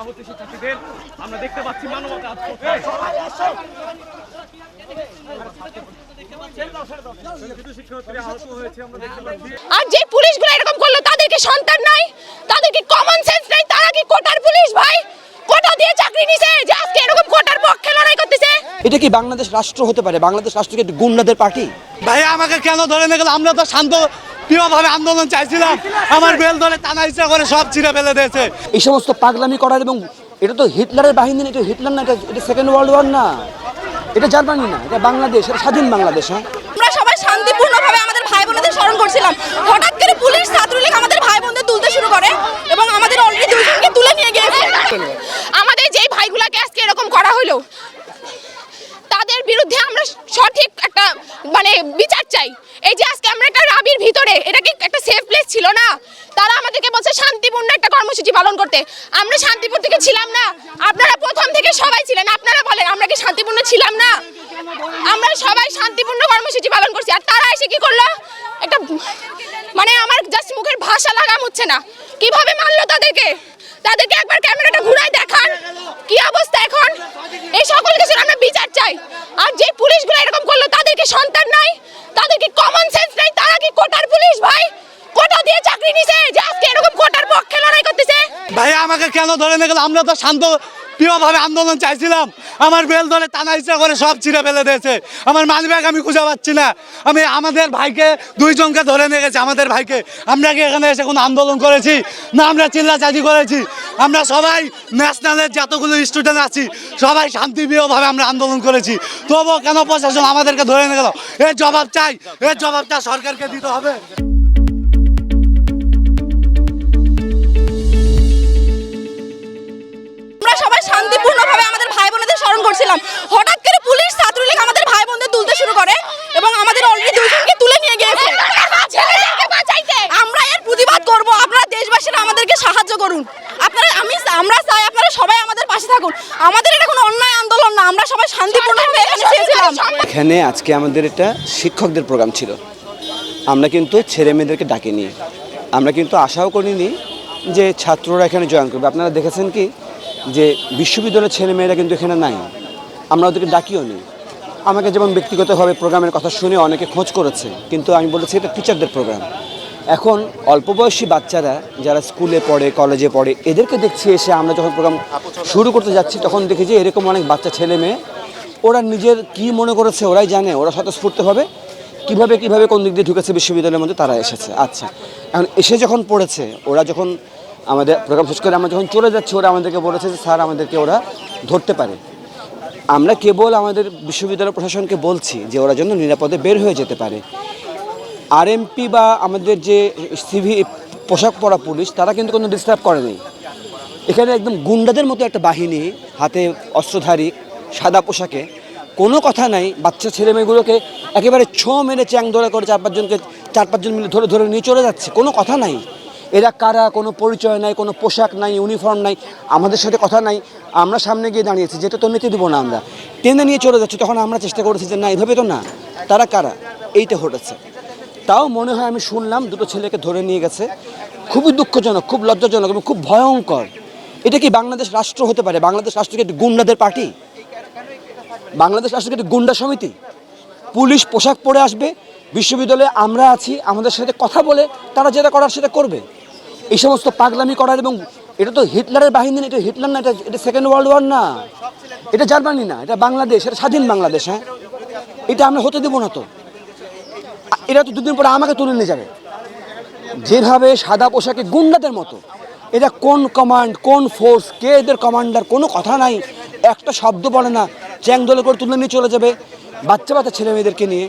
আহত শিক্ষার্থীদের আমরা দেখতে পাচ্ছি মানবতা আজ করছে। শিক্ষার্থীরা আহত হয়েছে আমরা দেখতে পাচ্ছি আর যে পুলিশগুলো এরকম করল তাদেরকে সন্তান নাই? তাদেরকে কমন সেন্স নাই? তারা কি কোটার পুলিশ ভাই? কোটা দিয়ে চাকরি নিছে যে আজকে এরকম কোটার পক্ষে লড়াই করতেছে? এটা কি বাংলাদেশ রাষ্ট্র হতে পারে? বাংলাদেশ রাষ্ট্রকে একটি গুন্ডাদের পার্টি? ভাই আমাকে কেন ধরে নিয়ে গেল? আমরা তো শান্ত প্রিয়ভাবে আন্দোলন চাইছিলাম। আমার বেল ধরে টানা ইচ্ছা করে সব ছিঁড়ে ফেলে দিয়েছে। এই সমস্ত পাগলামি করার এবং এটা তো হিটলারের বাহিনী না এটা হিটলার না এটা এটা সেকেন্ড ওয়ার্ল্ড ওয়ার না। এটা জার্মানি না এটা বাংলাদেশ এটা স্বাধীন বাংলাদেশ হ্যাঁ? আমরা সবাই শান্তিপূর্ণভাবে আমাদের ভাই বোনদের স্মরণ করছিলাম। হঠাৎ করে পুলিশ ছাত্রলীগ আমাদের ভাই বোনদের তুলতে শুরু করে এবং আমাদের অলরেডি দুজনকে তুলে নিয়ে গিয়েছে। আমাদের যেই ভাইগুলাকে আজকে এরকম করা হলো তাদের বিরুদ্ধে আমরা সঠিক একটা মানে বিচার চাই। এই যে আজকে আমরা একটা রাবির ভিতরে এটা কি একটা সেফ প্লেস ছিল না? তারা আমাদেরকে বলছে, শান্তিপূর্ণ একটা কর্মসূচি পালন করতে। আমরা শান্তিপুর থেকে ছিলাম না। আপনারা প্রথম থেকে সবাই ছিলেন। আপনারা বলেন, আমরা কি শান্তিপূর্ণ ছিলাম না? আমরা সবাই শান্তিপূর্ণ কর্মসূচি পালন করছি। আর তারা এসে কি করল? একটা মানে আমার জাস্ট মুখের ভাষা লাগাম হচ্ছে না। কীভাবে মারলো তাদেরকে? তাদেরকে একবার ক্যামেরাটা ঘুরায় দেখান। কি অবস্থা এখন? এই সকল কিছুর আমরা বিচার চাই। আর যে পুলিশগুলো এরকম করল তাদের কি সন্তান নাই তাদের কি কমন সেন্স নাই তারা কি কোটার পুলিশ ভাই কোটা দিয়ে চাকরি নিছে যে আজকে এরকম কোটার পক্ষে লড়াই করতেছে ভাই, আমাকে কেন ধরে নিয়ে গেল? আমরা তো শান্ত, প্রিয়ভাবে আন্দোলন চাইছিলাম। আমার বেল ধরে টানা ইচ্ছা করে সব ছিঁড়ে ফেলে দিয়েছে। আমার মানি ব্যাগ আমি খুঁজে পাচ্ছি না। আমি আমাদের ভাইকে, দুইজনকে ধরে নিয়ে গেছে, আমাদের ভাইকে। আমরা কি এখানে এসে কোনো আন্দোলন করেছি? না, আমরা চিল্লাচাচি করেছি। আমরা সবাই ন্যাশনালের যতগুলো স্টুডেন্ট আছি, সবাই শান্তিপ্রিয়ভাবে আমরা আন্দোলন করেছি। তবুও কেন প্রশাসন আমাদেরকে ধরে নিয়ে গেল? এর জবাব চাই। এর জবাবটা সরকারকে দিতে হবে। আমরা শান্তিপূর্ণভাবে আমাদের ভাই বোনদের স্মরণ করছিলাম। হঠাৎ করে পুলিশ, ছাত্রলীগ আমাদের ভাই বোনদের তুলতে শুরু করে এবং আমাদের অলরেডি দুজনকে তুলে নিয়ে গিয়েছে। আমরা এর প্রতিবাদ করব। আপনারা দেশবাসীরা আমাদেরকে সাহায্য করুন। আপনারা, আমি, আমরা চাই আপনারা সবাই আমাদের পাশে থাকুন। আমাদের এটা কোনো অন্যায় আন্দোলন না। আমরা সবাই শান্তিপূর্ণভাবে এখানে এখানে আজকে আমাদের এটা শিক্ষকদের প্রোগ্রাম ছিল। আমরা কিন্তু ছেলে মেয়েদেরকে ডাকিনি। আমরা কিন্তু আশাও করিনি যে ছাত্ররা এখানে জয়েন করবে। আপনারা দেখেছেন কি? যে বিশ্ববিদ্যালয়ের ছেলে মেয়েরা কিন্তু এখানে নাই। আমরা ওদেরকে ডাকিও নি। আমাকে যেমন ব্যক্তিগতভাবে প্রোগ্রামের কথা শুনে অনেকে খোঁজ করেছে, কিন্তু আমি বলেছি এটা টিচারদের প্রোগ্রাম এখন অল্প বয়সী বাচ্চারা যারা স্কুলে পড়ে কলেজে পড়ে, এদেরকে দেখছি এসে আমরা যখন প্রোগ্রাম শুরু করতে যাচ্ছি, তখন দেখি যে এরকম অনেক বাচ্চা ছেলে মেয়ে, ওরা নিজের কি মনে করেছে ওরাই জানে, ওরা স্বতঃস্ফূর্তভাবে কীভাবে কীভাবে কোন দিক দিয়ে ঢুকেছে বিশ্ববিদ্যালয়ের মধ্যে তারা এসেছে। আচ্ছা এখন এসে যখন পড়েছে, ওরা যখন আমাদের প্রোগ্রাম শেষ করে আমরা যখন চলে যাচ্ছি, ওরা আমাদেরকে বলেছে যে, স্যার, আমাদেরকে ওরা ধরতে পারে। আমরা কেবল আমাদের বিশ্ববিদ্যালয় প্রশাসনকে বলছি যে, ওরা যেন নিরাপদে বের হয়ে যেতে পারে। আরএমপি বা আমাদের যে সিভি, পোশাক পরা পুলিশ, তারা কিন্তু কোনো ডিস্টার্ব করেনি এখানে একদম গুন্ডাদের মতো একটা বাহিনী, হাতে অস্ত্রধারী, সাদা পোশাকে, কোনো কথা নাই। বাচ্চা ছেলে মেয়েগুলোকে একেবারে ছো মেরে চ্যাং ধরে করে চার পাঁচজনকে, চার পাঁচজন মিলে ধরে ধরে নিয়ে চলে যাচ্ছে। কোনো কথা নাই। এরা কারা, কোনো পরিচয় নাই, কোনো পোশাক নাই ইউনিফর্ম নাই, আমাদের সাথে কথা নাই। আমরা সামনে গিয়ে দাঁড়িয়েছি যেটা তো নিতে দেবো না আমরা। টেনে নিয়ে চলে যাচ্ছি, তখন আমরা চেষ্টা করেছি যে, না, এভাবে তো না, তারা কারা? এইটা ঘটেছে। তাও মনে হয় আমি শুনলাম, দুটো ছেলেকে ধরে নিয়ে গেছে। খুবই দুঃখজনক, খুব লজ্জাজনক এবং খুব ভয়ঙ্কর। এটা কি বাংলাদেশ রাষ্ট্র হতে পারে? বাংলাদেশ রাষ্ট্রকে একটি গুন্ডাদের পার্টি? বাংলাদেশ রাষ্ট্রকে একটি গুন্ডা সমিতি? পুলিশ পোশাক পরে আসবে, বিশ্ববিদ্যালয়ে আমরা আছি, আমাদের সাথে কথা বলে, তারা যেটা করার সেটা করবে। এই সমস্ত পাগলামি করার এবং এটা তো হিটলারের বাহিনী এটা হিটলার না, এটা এটা সেকেন্ড ওয়ার্ল্ড ওয়ার না। এটা জার্মানি না, এটা বাংলাদেশ, এটা স্বাধীন বাংলাদেশ হ্যাঁ? এটা আমরা হতে দেবো না তো। এরা তো দুদিন পরে আমাকে তুলে নিয়ে যাবে। যেভাবে সাদা পোশাকে গুন্ডাদের মতো এটা কোন কমান্ড কোন ফোর্স কে এদের কমান্ডার কোনো কথা নাই। একটা শব্দ বলে না, চ্যাং দোলে করে তুলে নিয়ে চলে যাবে। বাচ্চা বাচ্চা ছেলে মেয়েদেরকে নিয়ে।